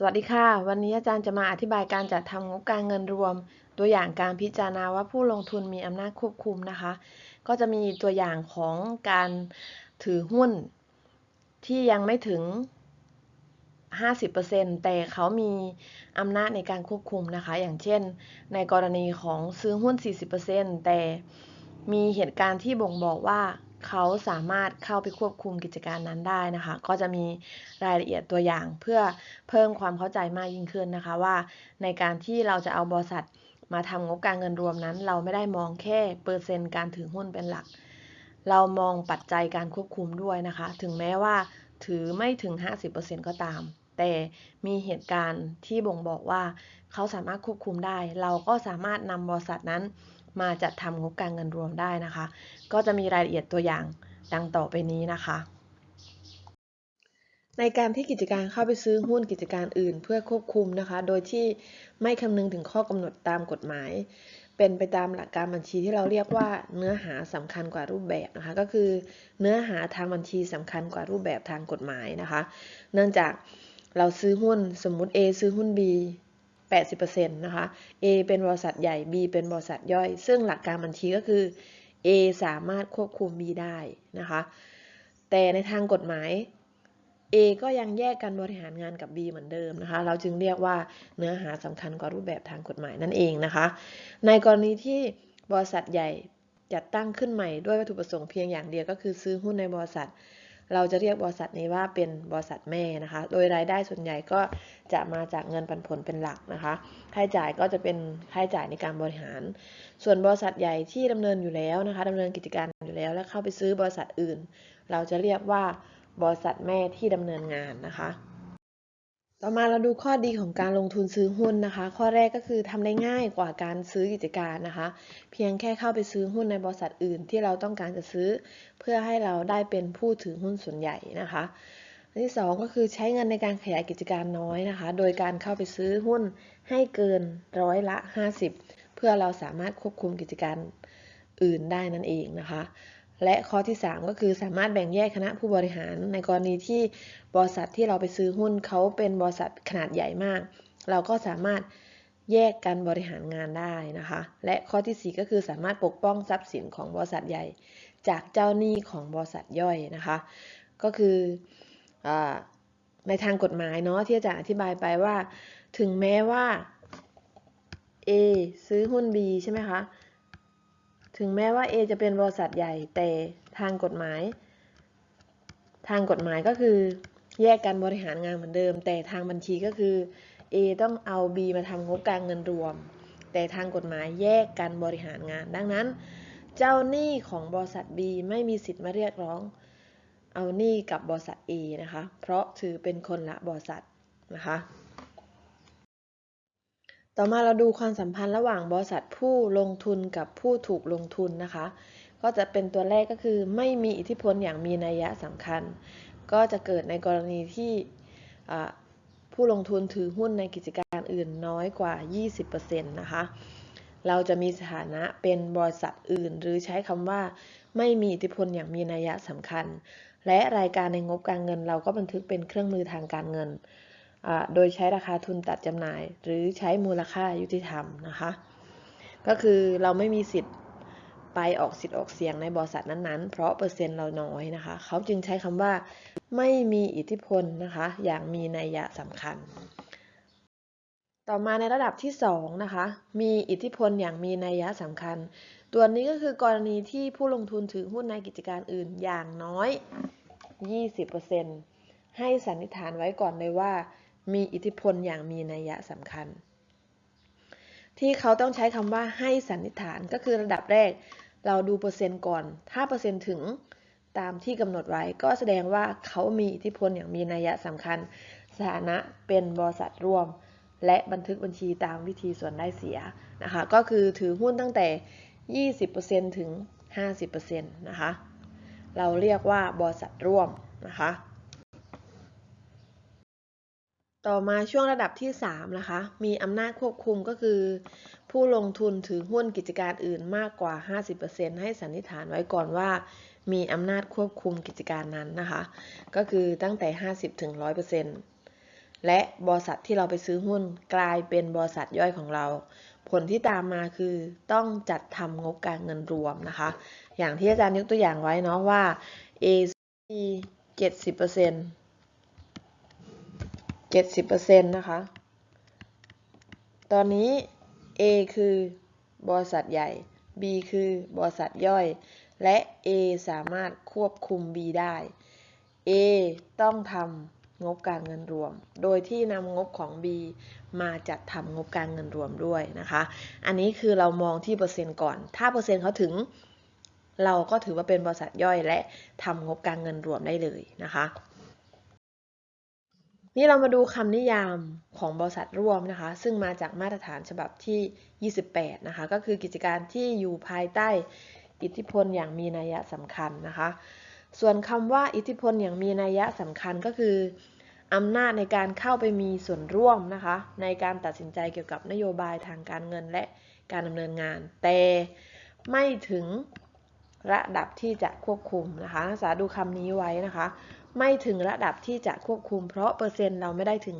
สวัสดีค่ะ วันนี้อาจารย์จะมาอธิบายการจัดทำงบการเงินรวม ตัวอย่างการพิจารณาว่าผู้ลงทุนมีอำนาจควบคุมนะคะ ก็จะมีตัวอย่างของการถือหุ้น ที่ยังไม่ถึง 50%แต่เขามีอำนาจในการควบคุมนะคะ อย่างเช่น ในกรณีของซื้อหุ้น 40%แต่มีเหตุการณ์ที่บ่งบอกว่า เขาสามารถเข้าไปควบคุมกิจการนั้นได้นะคะ ก็จะมีรายละเอียดตัวอย่างเพื่อเพิ่มความเข้าใจมากยิ่งขึ้นนะคะว่า ในการที่เราจะเอาบริษัทมาทำงบการเงินรวมนั้น เราไม่ได้มองแค่เปอร์เซ็นต์การถือหุ้นเป็นหลัก เรามองปัจจัยการควบคุมด้วยนะคะ ถึงแม้ว่าถือไม่ถึง 50%ก็ตาม แต่มีเหตุการณ์ที่บ่งบอกว่า เขาสามารถควบคุมได้ เราก็สามารถนำบริษัทนั้น มาจัดทำงบการเงินรวมได้นะคะ ก็จะมีรายละเอียดตัวอย่างดังต่อไปนี้นะคะ ในการที่กิจการเข้าไปซื้อหุ้นกิจการอื่น เพื่อควบคุมนะคะ โดยที่ไม่คำนึงถึงข้อกำหนดตามกฎหมาย เป็นไปตามหลักการบัญชีที่เราเรียกว่าเนื้อหาสำคัญกว่ารูปแบบนะคะ ก็คือเนื้อหาทางบัญชีสำคัญกว่ารูปแบบทางกฎหมายนะคะ เนื่องจากเราซื้อหุ้นสมมุติ A ซื้อหุ้น B 80%นะคะ A เป็นบริษัทใหญ่ B เป็นบริษัทย่อย ซึ่งหลักการบัญชีก็คือ A สามารถควบคุม B ได้นะคะ แต่ในทางกฎหมาย A ก็ยังแยกกันบริหารงานกับ B เหมือนเดิมนะคะ เราจึงเรียกว่าเนื้อหาสำคัญกว่ารูปแบบทางกฎหมายนั่นเองนะคะ ในกรณีที่บริษัทใหญ่จัดตั้งขึ้นใหม่ด้วยวัตถุประสงค์เพียงอย่างเดียวก็คือซื้อหุ้นในบริษัท เราจะเรียกบริษัทนี้ว่าเป็นบริษัทแม่นะคะ โดยรายได้ส่วนใหญ่ก็จะมาจากเงินปันผลเป็นหลักนะคะค่าใช้จ่ายก็จะเป็นค่าใช้จ่ายในการบริหาร ส่วนบริษัทใหญ่ที่ดำเนินอยู่แล้วนะคะดำเนินกิจการอยู่แล้ว และเข้าไปซื้อบริษัทอื่น เราจะเรียกว่าบริษัทแม่ที่ดำเนินงานนะคะ ต่อมาเราดูข้อดีของการลงทุนซื้อหุ้นนะคะ ข้อแรกก็คือทำได้ง่ายกว่าการซื้อกิจการนะคะ เพียงแค่เข้าไปซื้อหุ้นในบริษัทอื่นที่เราต้องการจะซื้อ เพื่อให้เราได้เป็นผู้ถือหุ้นส่วนใหญ่นะคะอันที่ 2 ก็คือใช้เงินในการขยายกิจการน้อยนะคะ โดยการเข้าไปซื้อหุ้นให้เกินร้อยละ 50 เพื่อเราสามารถควบคุมกิจการอื่นได้นั่นเองนะคะ และข้อที่ 3 ก็คือสามารถแบ่งแยกคณะผู้บริหารในกรณีที่บริษัทที่เราไปซื้อหุ้นเขาเป็นบริษัทขนาดใหญ่มาก เราก็สามารถแยกกันบริหารงานได้นะคะ และข้อที่ 4 ก็คือสามารถปกป้องทรัพย์สินของบริษัทใหญ่ จากเจ้าหนี้ของบริษัทย่อยนะคะ ก็คืออในทางกฎหมายเนาะที่อาจารย์อธิบายไปว่า ถึงแม้ว่า A ซื้อหุ้น B ใช่ไหมคะ ถึงแม้ว่า A จะเป็นบริษัทใหญ่แต่ทางกฎหมาย ทางกฎหมายก็คือแยกกันบริหารงานเหมือนเดิม แต่ทางบัญชีก็คือ A ต้องเอา B มาทำงบการเงินรวม แต่ทางกฎหมายแยกกันบริหารงาน ดังนั้น เจ้าหนี้ของบริษัท B ไม่มีสิทธิ์มาเรียกร้อง เอาหนี้กับบริษัท A นะคะ เพราะถือเป็นคนละบริษัทนะคะ ต่อมาเราดูความสัมพันธ์ระหว่างบริษัทผู้ลงทุนกับผู้ถูกลงทุนนะคะ ก็จะเป็นตัวแรกก็คือไม่มีอิทธิพลอย่างมีนัยยะสำคัญ ก็จะเกิดในกรณีที่ผู้ลงทุนถือหุ้นในกิจการอื่นน้อยกว่า 20%นะคะ เราจะมีสถานะเป็นบริษัทอื่น หรือใช้คำว่าไม่มีอิทธิพลอย่างมีนัยยะสำคัญ และรายการในงบการเงินเราก็บันทึกเป็นเครื่องมือทางการเงิน โดยใช้ราคาทุนตัดจำหน่าย หรือใช้มูลค่ายุติธรรมนะคะ ก็คือเราไม่มีสิทธิ์ไปออกสิทธิ์ออกเสียงในบริษัทนั้นๆ เพราะเปอร์เซ็นต์เราน้อยนะคะ เขาจึงใช้คำว่าไม่มีอิทธิพลนะคะ อย่างมีนัยยะสำคัญ ต่อมาในระดับที่2นะคะ มีอิทธิพลอย่างมีนัยยะสำคัญ ตัวนี้ก็คือกรณีที่ผู้ลงทุนถือหุ้นในกิจการอื่นอย่างน้อย 20%ให้สันนิษฐานไว้ก่อนเลยว่า มีอิทธิพลอย่างมีนัยยะสำคัญ ที่เขาต้องใช้คำว่าให้สันนิษฐานก็คือระดับแรก เราดูเปอร์เซ็นต์ก่อน ถ้าเปอร์เซ็นต์ถึงตามที่กำหนดไว้ก็แสดงว่าเขามีอิทธิพลอย่างมีนัยยะสำคัญ สถานะเป็นบริษัทร่วม และบันทึกบัญชีตามวิธีส่วนได้เสียนะคะ ก็คือถือหุ้นตั้งแต่ 20%ถึง 50%นะคะ เราเรียกว่าบริษัทร่วมนะคะ ต่อมาช่วงระดับที่ 3 นะคะ มีอำนาจควบคุมก็คือ ผู้ลงทุนถือหุ้นกิจการอื่นมากกว่า 50%ให้สันนิษฐานไว้ก่อนว่า มีอำนาจควบคุมกิจการนั้นนะคะ ก็คือตั้งแต่ 50ถึง100%และบริษัทที่เราไปซื้อหุ้นกลายเป็นบริษัทย่อยของเรา ผลที่ตามมาคือต้องจัดทำงบการเงินรวมนะคะ อย่างที่อาจารย์ยกตัวอย่างไว้เนาะว่า A เเจ็ดสิบเปอร์เซ็นต์นะคะ ตอนนี้ A คือบริษัทใหญ่ B คือบริษัทย่อย และ A สามารถควบคุม B ได้ A ต้องทำงบการเงินรวม โดยที่นำงบของ B มาจัดทำงบการเงินรวมด้วยนะคะ อันนี้คือเรามองที่เปอร์เซ็นต์ก่อน ถ้าเปอร์เซ็นต์เขาถึง เราก็ถือว่าเป็นบริษัทย่อยและทำงบการเงินรวมได้เลยนะคะ นี่เรามาดูคำนิยามของบริษัทร่วมนะคะ ซึ่งมาจากมาตรฐานฉบับที่ 28 นะคะ ก็คือกิจการที่อยู่ภายใต้อิทธิพลอย่างมีนัยสำคัญนะคะ ส่วนคำว่าอิทธิพลอย่างมีนัยสำคัญก็คืออำนาจในการเข้าไปมีส่วนร่วมนะคะ ในการตัดสินใจเกี่ยวกับนโยบายทางการเงินและการดำเนินงาน แต่ไม่ถึงระดับที่จะควบคุมนะคะนักศึกษาดูคำนี้ไว้นะคะ ไม่ถึงระดับที่จะควบคุม เพราะเปอร์เซ็นต์เราไม่ได้ถึง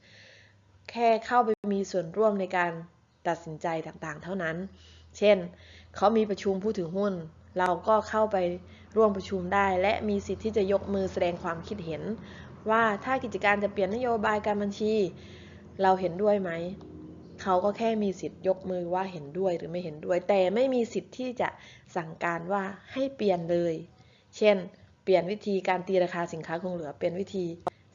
50%แค่เข้าไปมีส่วนร่วมในการตัดสินใจต่างๆ เท่านั้น เช่น เขามีประชุมผู้ถือหุ้น เราก็เข้าไปร่วมประชุมได้ และมีสิทธิ์ที่จะยกมือแสดงความคิดเห็น ว่าถ้ากิจการจะเปลี่ยนนโยบายการบัญชี เราเห็นด้วยไหม เขาก็แค่มีสิทธิ์ยกมือว่าเห็นด้วยหรือไม่เห็นด้วย แต่ไม่มีสิทธิ์ที่จะสั่งการว่าให้เปลี่ยนเลย เช่น เปลี่ยนวิธีการตีราคาสินค้าคงเหลือเป็นวิธี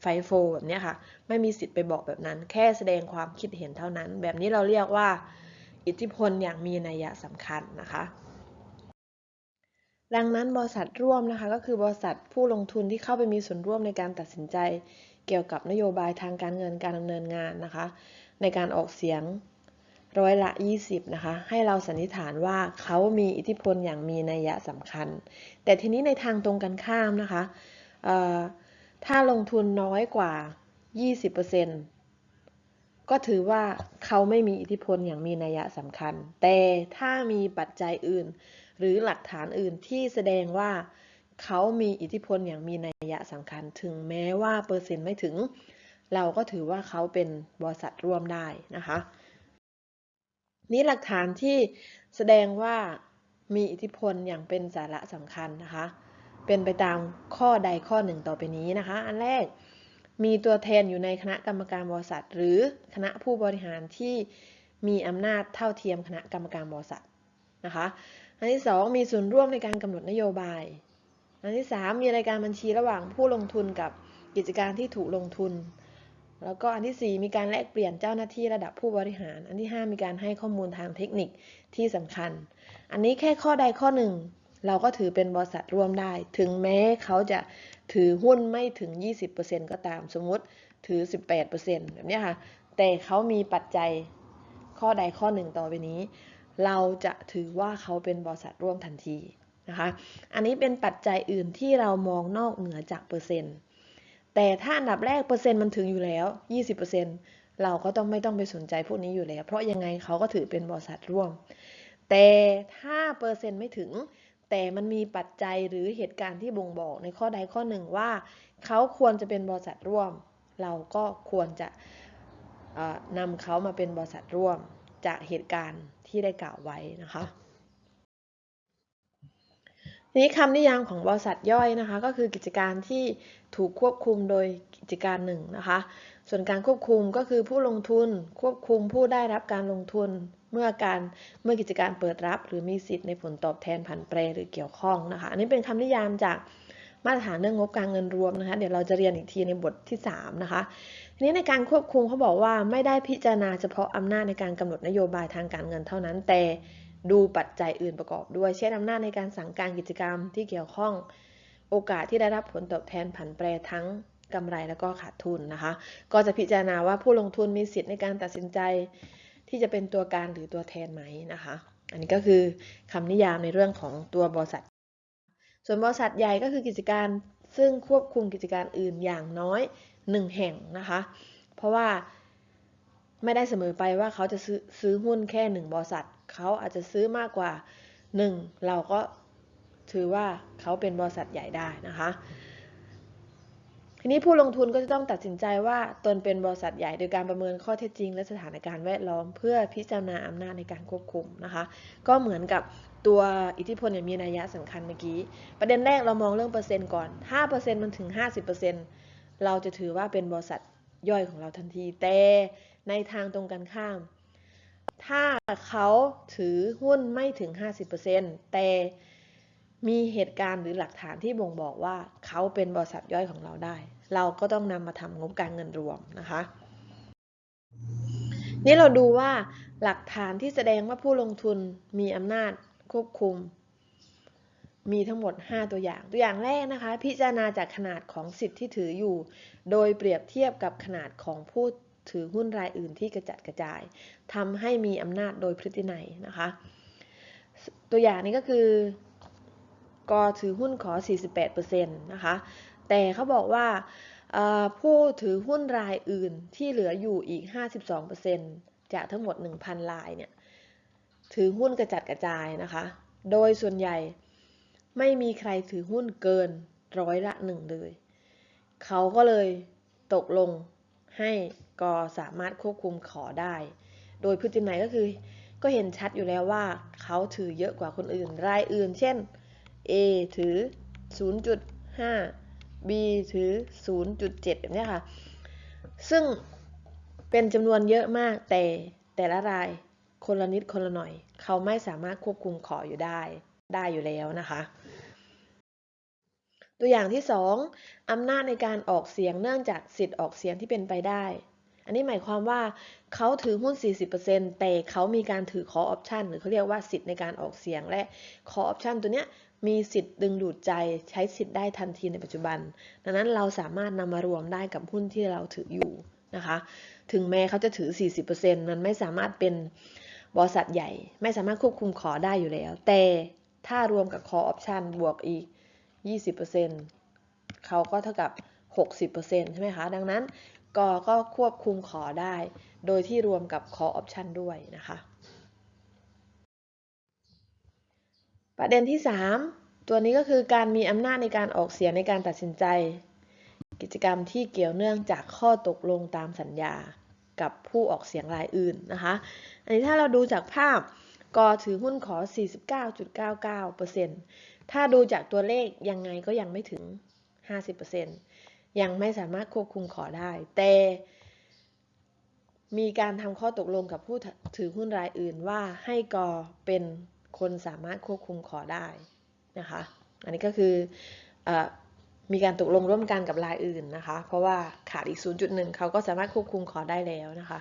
ไฟโฟแบบนี้ค่ะ ไม่มีสิทธิ์ไปบอกแบบนั้น แค่แสดงความคิดเห็นเท่านั้น แบบนี้เราเรียกว่า อิทธิพลอย่างมีนัยสำคัญนะคะดังนั้นบริษัทร่วมนะคะก็คือบริษัทผู้ลงทุนที่เข้าไปมีส่วนร่วมในการตัดสินใจ เกี่ยวกับนโยบายทางการเงินการดำเนินงานนะคะ ในการออกเสียง ร้อยละ 20 นะคะ ให้เราสันนิษฐานว่าเขามีอิทธิพลอย่างมีนัยสำคัญ แต่ทีนี้ในทางตรงกันข้ามนะคะ ถ้าลงทุนน้อยกว่า 20%ก็ถือว่าเขาไม่มีอิทธิพลอย่างมีนัยสำคัญ แต่ถ้ามีปัจจัยอื่น หรือหลักฐานอื่นที่แสดงว่าเขามีอิทธิพลอย่างมีนัยสำคัญ ถึงแม้ว่าเปอร์เซ็นต์ไม่ถึง เราก็ถือว่าเขาเป็นบริษัทร่วมได้นะคะ นี่หลักฐานที่แสดงว่ามีอิทธิพลอย่างเป็นสาระสำคัญนะคะ เป็นไปตามข้อใดข้อหนึ่งต่อไปนี้นะคะ อันแรกมีตัวแทนอยู่ในคณะกรรมการบริษัท หรือคณะผู้บริหารที่มีอำนาจเท่าเทียมคณะกรรมการบริษัทนะคะ อันที่ 2 มีส่วนร่วมในการกำหนดนโยบาย อันที่ 3 มีรายการบัญชีระหว่างผู้ลงทุนกับกิจการที่ถูกลงทุน แล้วก็อันที่ 4 มีการแลกเปลี่ยนเจ้าหน้าที่ระดับผู้บริหาร อันที่ 5 มีการให้ข้อมูลทางเทคนิคที่สำคัญ อันนี้แค่ข้อใดข้อหนึ่ง เราก็ถือเป็นบริษัทร่วมได้ ถึงแม้เขาจะถือหุ้นไม่ถึง 20%ก็ตาม สมมุติถือ 18%แบบนี้ค่ะ แต่เขามีปัจจัยข้อใดข้อหนึ่งต่อไปนี้ เราจะถือว่าเขาเป็นบริษัทร่วมทันทีนะคะ อันนี้เป็นปัจจัยอื่นที่เรามองนอกเหนือจากเปอร์เซ็นต์ แต่ถ้าอันดับแรกเปอร์เซ็นต์มันถึงอยู่แล้ว 20%เราก็ต้องไม่ต้องไปสนใจพวกนี้อยู่แล้ว เพราะยังไงเขาก็ถือเป็นบริษัทร่วม แต่ถ้าเปอร์เซ็นต์ไม่ถึง แต่มันมีปัจจัยหรือเหตุการณ์ที่บ่งบอกในข้อใดข้อหนึ่งว่า เขาควรจะเป็นบริษัทร่วม เราก็ควรจะนำเขามาเป็นบริษัทร่วมจากเหตุการณ์ที่ได้กล่าวไว้นะคะ นี้คำนิยามของบริษัทย่อยนะคะ ก็คือกิจการที่ถูกควบคุมโดยกิจการหนึ่งนะคะ ส่วนการควบคุมก็คือผู้ลงทุนควบคุมผู้ได้รับการลงทุนเมื่อการเมื่อกิจการเปิดรับ หรือมีสิทธิ์ในผลตอบแทนผันแปรหรือเกี่ยวข้องนะคะ อันนี้เป็นคำนิยามจากมาตรฐานเรื่องงบการเงินรวมนะคะ เดี๋ยวเราจะเรียนอีกทีในบทที่3นะคะทีนี้ในการควบคุมเขาบอกว่าไม่ได้พิจารณาเฉพาะอำนาจในการกำหนดนโยบายทางการเงินเท่านั้นแต่ ดูปัจจัยอื่นประกอบด้วย เช่นอำนาจในการสั่งการกิจกรรมที่เกี่ยวข้อง โอกาสที่ได้รับผลตอบแทนผันแปรทั้งกำไรแล้วก็ขาดทุนนะคะ ก็จะพิจารณาว่าผู้ลงทุนมีสิทธิ์ในการตัดสินใจ ที่จะเป็นตัวการหรือตัวแทนไหมนะคะ อันนี้ก็คือคำนิยามในเรื่องของตัวบริษัท ส่วนบริษัทใหญ่ก็คือกิจการซึ่งควบคุมกิจการอื่นอย่างน้อย1แห่งนะคะ เพราะว่าไม่ได้เสมอไปว่าเขาจะซื้อซื้อหุ้นแค่หนึ่งบริษัท เขาอาจจะซื้อมากกว่า 1 เราก็ถือว่าเขาเป็นบริษัทใหญ่ได้นะคะ ทีนี้ผู้ลงทุนก็จะต้องตัดสินใจว่าตนเป็นบริษัทใหญ่โดยการประเมินข้อเท็จจริง และสถานการณ์แวดล้อมเพื่อพิจารณาอำนาจในการควบคุมนะคะ ก็เหมือนกับตัวอิทธิพลอย่างมีนัยยะสำคัญเมื่อกี้ ประเด็นแรกเรามองเรื่องเปอร์เซ็นต์ก่อนถ้าเปอร์เซ็นมันถึง 50%เราจะถือว่าเป็นบริษัทย่อยของเราทันที แต่ในทางตรงกันข้าม ถ้าเขาถือหุ้นไม่ถึง 50%แต่มีเหตุการณ์หรือหลักฐานที่บ่งบอกว่าเขาเป็นบริษัทย่อยของเราได้ เราก็ต้องนำมาทำงบการเงินรวมนะคะ นี่เราดูว่าหลักฐานที่แสดงว่าผู้ลงทุนมีอำนาจควบคุม มีทั้งหมด 5 ตัวอย่าง ตัวอย่างแรกนะคะ พิจารณาจากขนาดของสิทธิ์ที่ถืออยู่ โดยเปรียบเทียบกับขนาดของผู้ ถือหุ้นรายอื่นที่กระจัดกระจายทำให้มีอำนาจโดยพฤตินัยนะคะ ตัวอย่างนี้ก็คือกอถือหุ้นขอ 48%นะคะ แต่เขาบอกว่าผู้ถือหุ้นรายอื่นที่เหลืออยู่อีก 52%จากทั้งหมด 1,000 รายเนี่ย ถือหุ้นกระจัดกระจายนะคะ โดยส่วนใหญ่ไม่มีใครถือหุ้นเกินร้อยละหนึ่งเลย เขาก็เลยตกลงให้ กอสามารถควบคุมขอได้ โดยพฤตินัยก็คือ ก็เห็นชัดอยู่แล้วว่า เขาถือเยอะกว่าคนอื่น รายอื่น เช่น A ถือ 0.5 B ถือ 0.7แบบนี้ค่ะ ซึ่งเป็นจำนวนเยอะมากแต่แต่ละรายคนละนิดคนละหน่อย เขาไม่สามารถควบคุมขออยู่ได้ได้อยู่แล้วนะคะ ตัวอย่างที่ 2อำนาจในการออกเสียงเนื่องจากสิทธิ์ออกเสียงที่เป็นไปได้ อันนี้หมายความว่าเขาถือหุ้น 40%แต่เขามีการถือ call option หรือเขาเรียกว่าสิทธิ์ในการออกเสียงและ call option ตัวเนี้ยมีสิทธิ์ดึงดูดใจใช้สิทธิ์ได้ทันทีในปัจจุบัน ดังนั้นเราสามารถนำมารวมได้กับหุ้นที่เราถืออยู่นะคะ ถึงแม้เขาจะถือ 40%มันไม่สามารถเป็นบริษัทใหญ่ ไม่สามารถควบคุมขอได้อยู่แล้ว แต่ถ้ารวมกับ call option บวกอีก 20%เขาก็เท่ากับ 60%ใช่ไหมคะ ดังนั้น กอก็ควบคุมขอได้ โดยที่รวมกับ call option ด้วยนะคะ ประเด็นที่ 3 ตัวนี้ก็คือการมีอำนาจในการออกเสียงในการตัดสินใจ กิจกรรมที่เกี่ยวเนื่องจากข้อตกลงตามสัญญากับผู้ออกเสียงรายอื่นนะคะ อันนี้ถ้าเราดูจากภาพกอถือหุ้นขอ 49.99%ถ้าดูจากตัวเลขยังไงก็ยังไม่ถึง 50% ยังไม่สามารถควบคุมขอได้ แต่มีการทำข้อตกลงกับผู้ถือหุ้นรายอื่นว่าให้กอเป็นคนสามารถควบคุมขอได้นะคะ อันนี้ก็คืออมีการตกลงร่วมกันกับรายอื่นนะคะ เพราะว่าขาดอีก 0.1 เขาก็สามารถควบคุมขอได้แล้วนะคะ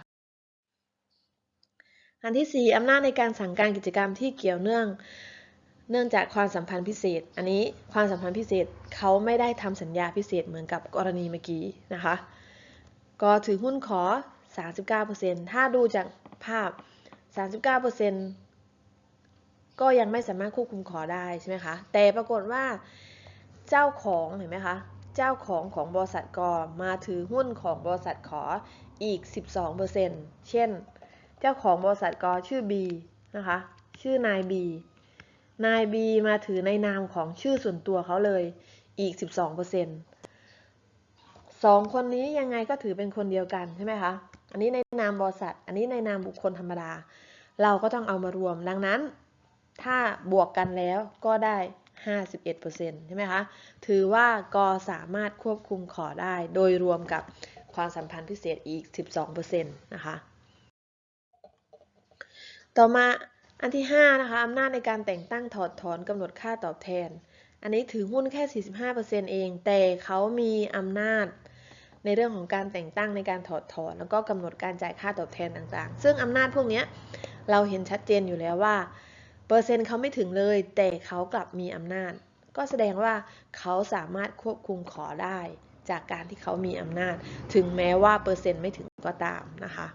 อันที่ 4 อำนาจในการสั่งการกิจกรรมที่เกี่ยวเนื่อง เนื่องจากความสัมพันธ์พิเศษ อันนี้ความสัมพันธ์พิเศษเขาไม่ได้ทำสัญญาพิเศษเหมือนกับกรณีเมื่อกี้นะคะ ก็ถือหุ้นขอ 39%ถ้าดูจากภาพ 39%ก็ยังไม่สามารถควบคุมขอได้ใช่ไหมคะ แต่ปรากฏว่าเจ้าของเห็นไหมคะ เจ้าของของบริษัทกอมาถือหุ้นของบริษัทขออีก 12%เช่น เจ้าของบริษัทกอชื่อ B นะคะ ชื่อนาย B นาย B มาถือในนามของชื่อส่วนตัวเขาเลยอีก 12%สองคนนี้ยังไงก็ถือเป็นคนเดียวกันใช่ไหมคะ อันนี้ในนามบริษัท อันนี้ในนามบุคคลธรรมดา เราก็ต้องเอามารวม ดังนั้น ถ้าบวกกันแล้วก็ได้ 51%ใช่ไหมคะ ถือว่ากอสามารถควบคุมขอได้ โดยรวมกับความสัมพันธ์พิเศษอีก 12%นะคะ ต่อมา อันที่ 5 นะคะอำนาจในการแต่งตั้งถอดถอนกำหนดค่าตอบแทน อันนี้ถือหุ้นแค่ 45%เอง แต่เขามีอำนาจในเรื่องของการแต่งตั้งในการถอดถอน แล้วก็กำหนดการจ่ายค่าตอบแทนต่างๆ ซึ่งอำนาจพวกนี้เราเห็นชัดเจนอยู่แล้วว่า เปอร์เซ็นต์เขาไม่ถึงเลย แต่เขากลับมีอำนาจ ก็แสดงว่าเขาสามารถควบคุมขอได้ จากการที่เขามีอำนาจ ถึงแม้ว่าเปอร์เซ็นต์ไม่ถึงก็ตามนะคะ